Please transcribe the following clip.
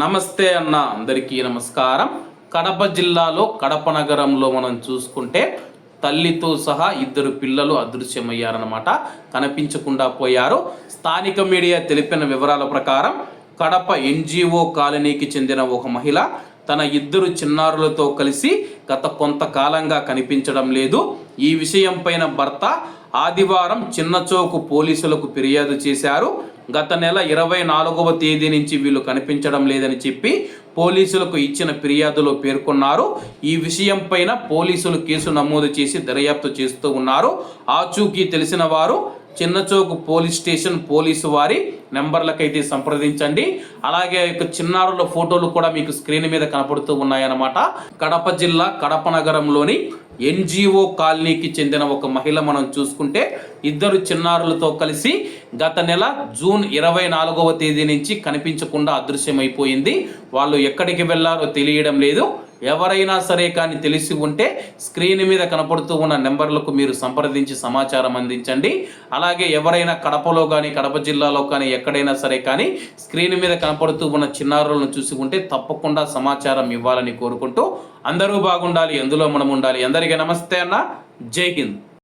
నమస్తే అన్న అందరికీ నమస్కారం. కడప జిల్లాలో కడప నగరంలో మనం చూసుకుంటే తల్లితో సహా ఇద్దరు పిల్లలు అదృశ్యమయ్యారనమాట కనిపించకుండా పోయారు. స్థానిక మీడియా తెలిపిన వివరాల ప్రకారం కడప ఎన్జిఓ కాలనీకి చెందిన ఒక మహిళ తన ఇద్దరు చిన్నారులతో కలిసి గత కొంతకాలంగా కనిపించడం లేదు. ఈ విషయం పైన భర్త ఆదివారం చిన్నచోకు పోలీసులకు ఫిర్యాదు చేశారు. గత నెల ఇరవై నాలుగవ తేదీ నుంచి వీళ్ళు కనిపించడం లేదని చెప్పి పోలీసులకు ఇచ్చిన ఫిర్యాదులో పేర్కొన్నారు. ఈ విషయంపైన పోలీసులు కేసు నమోదు చేసి దర్యాప్తు చేస్తూ ఉన్నారు. ఆచూకీ తెలిసిన వారు చిన్నచోకు పోలీస్ స్టేషన్ పోలీసు వారి నెంబర్లకైతే సంప్రదించండి. అలాగే చిన్నారుల ఫోటోలు కూడా మీకు స్క్రీన్ మీద కనపడుతూ ఉన్నాయన్నమాట. కడప జిల్లా కడప నగరంలోని ఎన్జిఓ కాలనీకి చెందిన ఒక మహిళ మనం చూసుకుంటే ఇద్దరు చిన్నారులతో కలిసి గత నెల జూన్ ఇరవై నాలుగవ తేదీ నుంచి కనిపించకుండా అదృశ్యమైపోయింది. వాళ్ళు ఎక్కడికి వెళ్ళారో తెలియడం లేదు. ఎవరైనా సరే కానీ తెలిసి ఉంటే స్క్రీన్ మీద కనపడుతూ ఉన్న నెంబర్లకు మీరు సంప్రదించి సమాచారం అందించండి. అలాగే ఎవరైనా కడపలో కానీ కడప జిల్లాలో కానీ ఎక్కడైనా సరే కానీ స్క్రీన్ మీద కనపడుతూ ఉన్న చిన్నారులను చూసి ఉంటే తప్పకుండా సమాచారం ఇవ్వాలని కోరుకుంటూ అందరూ బాగుండాలి ఎందులో మనం ఉండాలి. అందరికీ నమస్తే అన్న. జై హింద్.